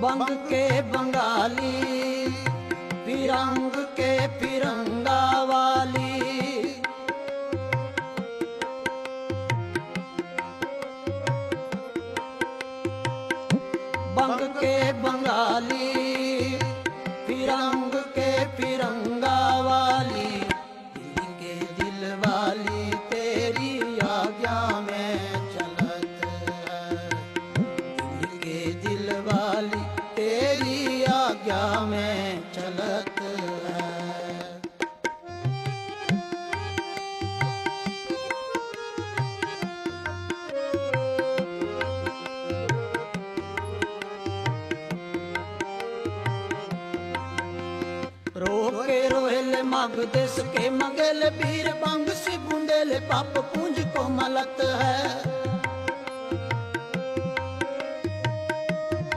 ਬੰਗ ਕੇ ਬੰਗਾਲੀ ਫਿਰੰਗ ਕੇ ਬੰਗਾਲੀ ਫਿਰੰਗ ਕੇ ਫਿਰੰਗਾ ਵਾਲੀ। ਵਾਲੀ। वाली तेरी आज्ञा में चलत है रोके रोहेले मग देश के मंगेल वीर बंग से बुंदेले पाप पूंज को मलत है